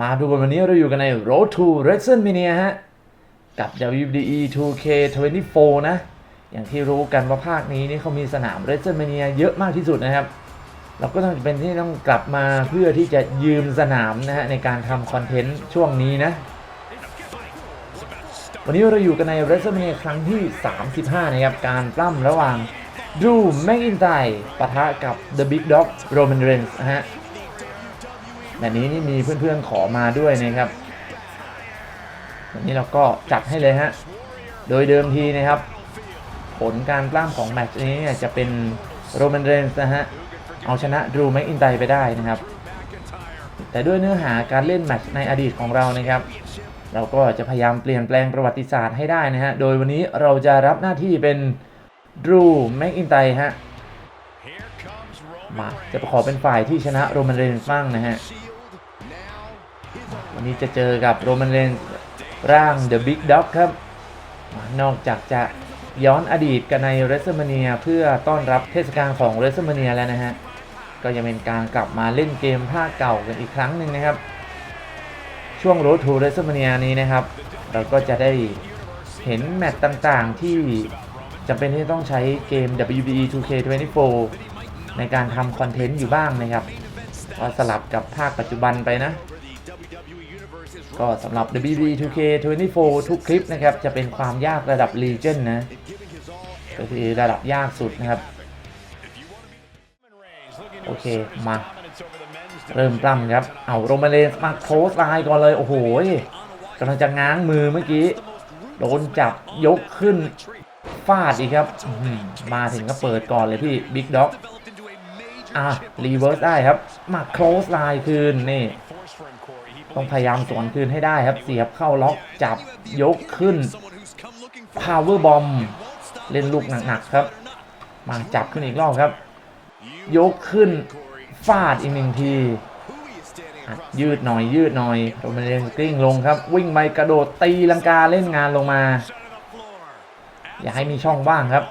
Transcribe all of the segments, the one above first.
มาดูกันวันนี้เราอยู่กันใน Road to WrestleMania ฮะ กับ WWE 2K24 นะ อย่างที่รู้กันว่าภาคนี้นี่เขามีสนาม WrestleMania เยอะมากที่สุดนะครับ เราก็ต้องเป็นที่ต้องกลับมาเพื่อที่จะยืมสนามนะฮะ ในการทำคอนเทนต์ช่วงนี้นะ วันนี้เราอยู่กันใน WrestleMania ครั้งที่ 35 นะครับ การปล้ำระหว่างดูแม็กอินไตปะทะกับ The Big Dog Roman Reigns นะฮะ แบบนี้นี่มีเพื่อนๆขอมาด้วยนะครับวันนี้เราก็จัดให้เลยฮะ โดยเดิมทีนะครับ ผลการปล้ำของแมตช์นี้เนี่ยจะเป็นโรแมนเรนส์นะฮะ เอาชนะดรูแม็กอินไตไปได้นะครับ แต่ด้วยเนื้อหาการเล่นแมตช์ในอดีตของเรานะครับ เราก็จะพยายามเปลี่ยนแปลงประวัติศาสตร์ให้ได้นะฮะ โดยวันนี้เราจะรับหน้าที่เป็นดรูแม็กอินไตฮะมาจะขอเป็นฝ่ายที่ชนะโรแมนเรนส์บ้างนะฮะ วันนี้จะเจอกับโรมันเรนร่าง The Big Dog ครับ นอกจากจะย้อนอดีตกันใน w r e s t l m a n i a เพื่อต้อนรับเทศกาลของ w r e s t l m a n i a แล้วนะฮะ ก็ยังเป็นการกลับมาเล่นเกมภาคเก่ากันอีกครั้งหนึ่งนะครับ ช่วง Road to w r e s t l m a n i a นี้นะครับ เราก็จะได้เห็นแมตช์ต่างๆ ที่จำเป็นที่ต้องใช้เกม WWE 2K24 ในการทำคอนเทนต์อยู่บ้างนะครับก็สลับกับภาคปัจจุบันไปนะ ก็สำหรับ WWE 2K24 ทุกคลิปนะครับ จะเป็นความยากระดับ Legion นะ ก็คือระดับยากสุดนะครับ โอเค มา เริ่มปล้ำครับ เอาโรมาเลนส์มาโคสไลน์ก่อนเลย โอ้โหกำลังจะง้างมือเมื่อกี้ โดนจับยกขึ้นฟาดอีกครับ มาถึงก็เปิดก่อนเลยพี่บิ๊กด็อกอะรีเวิร์สได้ครับ มาโคสไลน์คืนนี่ ต้องพยายามสวนคืนให้ได้ครับ เสียบเข้าล็อกจับยกขึ้น power bomb เล่นลูกหนักๆครับ มาจับขึ้นอีกรอบครับ ยกขึ้นฟาดอีกหนึ่งทียืดหน่อยยืดหน่อยโรมันเรนกลิ้งลงครับ วิ่งไปกระโดดตีลังกาเล่นงานลงมา อย่าให้มีช่องว่างครับ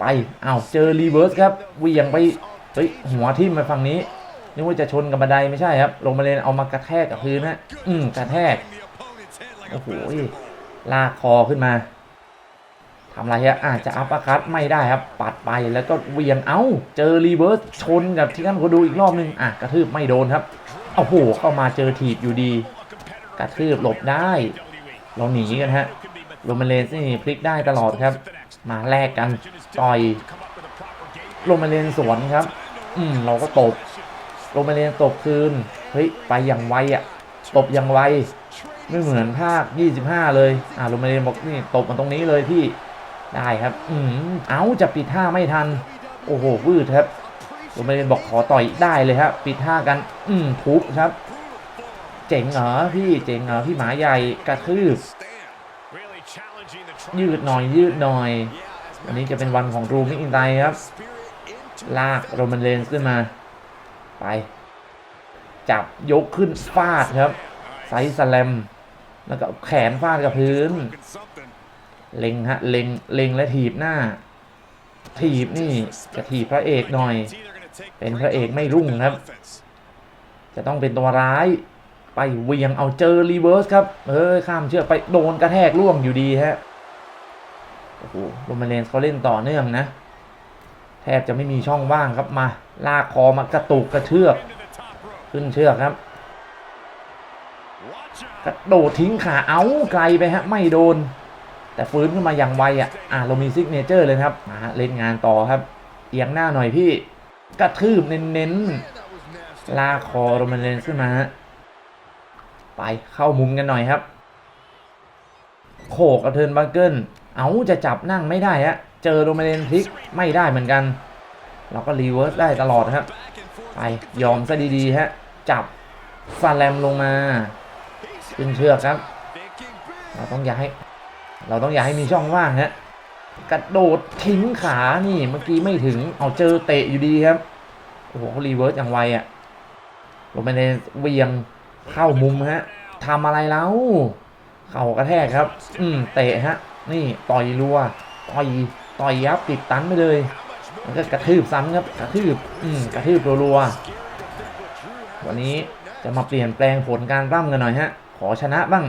ไปอ้าวเจอรีเวิร์สครับเวียงไปเฮ้ยหัวทิ่มไปฝั่งนี้ นึกว่าจะชนกับบันไดไม่ใช่ครับ ลงมาเลนเอามากระแทกกับพื้นนะอืมกระแทก โอ้โหลากคอขึ้นมาทำอะไรฮะอาจจะอัปปอร์คัตไม่ได้ครับ ปัดไปแล้วก็เวียงเอ้า เจอรีเวิร์สชนกับที่ท่านก็ดูอีกรอบนึงอะกระทืบไม่โดนครับโอ้โหเข้ามาเจอถีบอยู่ดี กระทืบหลบได้เราหนีกันฮะโรมันเลนส์นี่พลิกได้ตลอดครับ มาแลกกันต่อยโรมันเลนสวนครับ อืมเราก็ตบ โรมันเลนตบคืน เฮ้ย ไปอย่างไวอะ่ะ ตบอย่างไว ไม่เหมือนภาค 25 เลย อ่าโรมันเลนบอกนี่ตบมาตรงนี้เลยพี่ ได้ครับ อืมเอาจะปิดท่าไม่ทัน โอ้โหวืดครับ โรมันเลนบอกขอต่อยได้เลยครับ ปิดท่ากัน อืมทุบครับ เจ๋งเหรอพี่ เจ๋งเหรอพี่หมาใหญ่กระทืบยืดหน่อยยืดหน่อย วันนี้จะเป็นวันของรูมิอินไตครับ ลากโรมันเรนส์ขึ้นมา ไป จับยกขึ้นฟาดครับ ไซส์สแลม แล้วก็แขนฟาดกับพื้น เล็งฮะ เล็ง เล็งและถีบหน้า ถีบนี่จะถีบพระเอกหน่อย เป็นพระเอกไม่รุ่งครับ จะต้องเป็นตัวร้าย ไปเวียงเอาเจอรีเวิร์สครับเฮ้ยข้ามเชือกไปโดนกระแทกล่วงอยู่ดีฮะ โอ้โหโรมาเลนส์เขาเล่นต่อเนื่องนะ บจะไม่มีช่องว่างครับมา ลากคอมากระตุกกระเชือก ขึ้นเชือกครับ กระโดดทิ้งขาเอาไกลไปฮะไม่โดน แต่ฟื้นขึ้นมาอย่างไวอะอะเรามีซิกเนเจอร์เลยครับมาเล่นงานต่อครับ เอียงหน้าหน่อยพี่ กระทืบเน้นๆลากคอโรมันเลนขึ้นมาฮะไปเข้ามุมกันหน่อยครับ โขกกระเทินบังเกิลเอาจะจับนั่งไม่ได้ฮะ เจอโรมเลนพลิกไม่ได้เหมือนกัน เราก็รีเวิร์สได้ตลอดครับไปยอมซะดีๆฮะ จับซาแลมลงมาขึ้นเชือกครับ เราต้องอย่าให้ เราต้องอย่าให้มีช่องว่างฮะกระโดดทิ้งขานี่เมื่อกี้ไม่ถึงเอาเจอเตะอยู่ดีครับโอ้โหเขารีเวิร์สอย่างไวอะโรมเลนเวียงเข้ามุมฮะทำอะไรแล้ว เข่ากระแทกครับ อืมเตะฮะ นี่ต่อยรัวต่อย ต่อยยับติดตันไปเลยแล้วก็กระทืบซ้ำครับกระทืบอืมกระทืบรัวๆวันนี้จะมาเปลี่ยนแปลงผลการร่ำกันหน่อยฮะ ขอชนะบ้าง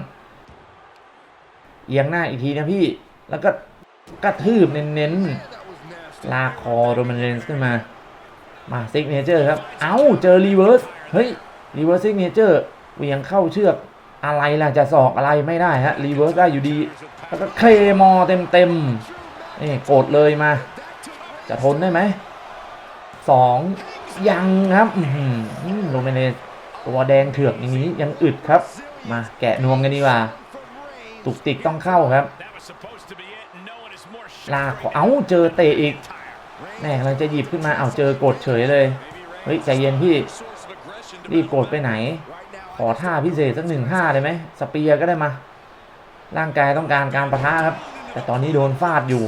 เอียงหน้าอีกทีนะพี่ แล้วก็กระทืบเน้นๆ ลากคอโรมันเรนส์ขึ้นมา มาซิกเนเจอร์ครับ เอ้า เจอรีเวิร์ส เฮ้ย รีเวิร์สซิกเนเจอร์เหวียงเข้าเชือก อะไรล่ะ จะสอกอะไรไม่ได้ฮะ รีเวิร์สได้อยู่ดี แล้วก็เคมอเต็มเต็มๆ นี่โกรธเลยมา จะทนได้ไหมสองยังครับอือหือโรเมเนตัวแดงเถือกอย่างนี้ยังอึดครับ มาแกะนวมกันดีกว่า ตุกติกต้องเข้าครับ ลากขอเอ้าเจอเตะอีกแม่กำลังจะหยิบขึ้นมาเอาเจอกดเฉยเลย เฮ้ยใจเย็นพี่รีบกดไปไหน ขอท่าพิเศษสักหนึ่งท่าได้ไหมสเปียร์ก็ได้มา ร่างกายต้องการการประทะครับ แต่ตอนนี้โดนฟาดอยู่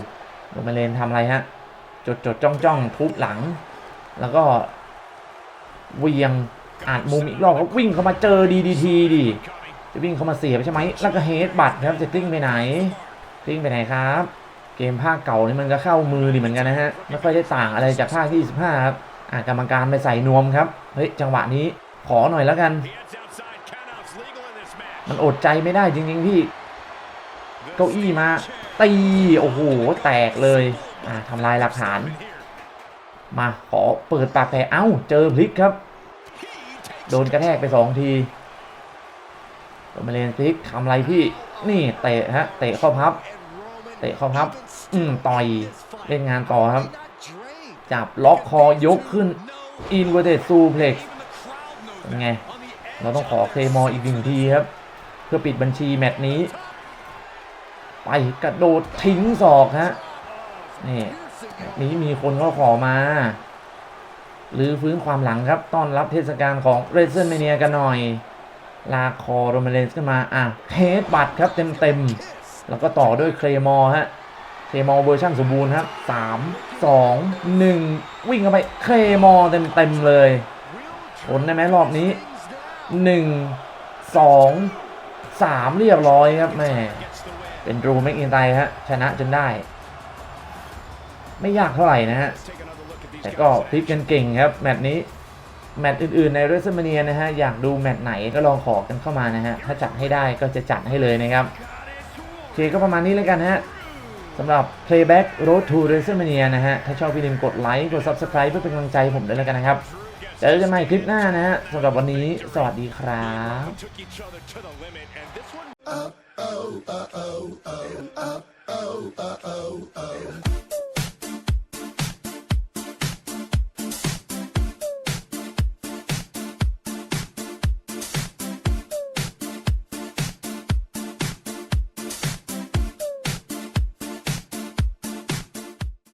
โรเมเลนทำอะไรฮะ จดจดจ้องจ้องทุบหลัง แล้วก็เวียงอาจมุมอีกรอบเขาวิ่งเข้ามาเจอดีดีทีดิจะวิ่งเข้ามาเสียบใช่ไหมแล้วก็เฮดบัตครับจะกลิ้งไปไหนกลิ้งไปไหนครับ เกมภาคเก่านี่มันก็เข้ามือดีเหมือนกันนะฮะ ไม่ค่อยได้ต่างอะไรจากภาคที่25ครับอ่ากรรมการไปใส่นวมครับ เฮ้ย จังหวะนี้ขอหน่อยแล้วกัน มันอดใจไม่ได้จริงๆพี่ เก้าอี้มาตีโอ้โหแตกเลยอ่าทำลายหลักฐาน มาขอเปิดปากแผลเอ้าเจอพลิกครับ โดนกระแทกไปสองทีโดนมาเลนพลิกทำอะไรพี่นี่เตะฮะเตะข้าพับ เตะข้าพับ อืมต่อยเล่นงานต่อครับ จับล็อกคอยกขึ้นอินเวอร์เตซูเพล็กเป็นไง เราต้องขอเคลมอร์อีกหนึ่งทีครับ เพื่อปิดบัญชีแมตช์นี้ ไปกระโดดทิ้งศอกฮะนี่นี้มีคนก็ขอมาหรือฟื้นความหลังครับต้อนรับเทศกาลของเรเซนเมเนียกันหน่อย ลาคอโรมเลนส์ขึ้นมา อะเฮดบัตครับเต็มเต็มๆแล้วก็ต่อด้วยเคลมอร์ฮะเคลมอร์เวอร์ชันสมบูรณ์ครับสามสองหนึ่งวิ่งเข้าไปเคลมอร์เต็มเต็มๆเลยผลได้ไหมรอบนี้หนึ่งสองสามเรียบร้อยครับแม่ เป็นดรูแม็กอินไตฮะชนะจนได้ ไม่ยากเท่าไหร่นะฮะ แต่ก็พลิกกันเก่งครับ แมตช์นี้ แมตช์อื่นๆในเรสเมเนียนะฮะ อยากดูแมตช์ไหนก็ลองขอกันเข้ามานะฮะ ถ้าจัดให้ได้ก็จะจัดให้เลยนะครับโอเคก็ประมาณนี้แล้วกันฮะสำหรับ Playback Road to WrestleMania นะฮะ ถ้าชอบพี่ลืมกดไลค์ กด Subscribe เพื่อเป็นกำลังใจให้ผมด้วยแล้วกันนะครับ เจอกันใหม่คลิปหน้านะฮะสำหรับวันนี้ สวัสดีครับ oh, uh oh, oh, oh.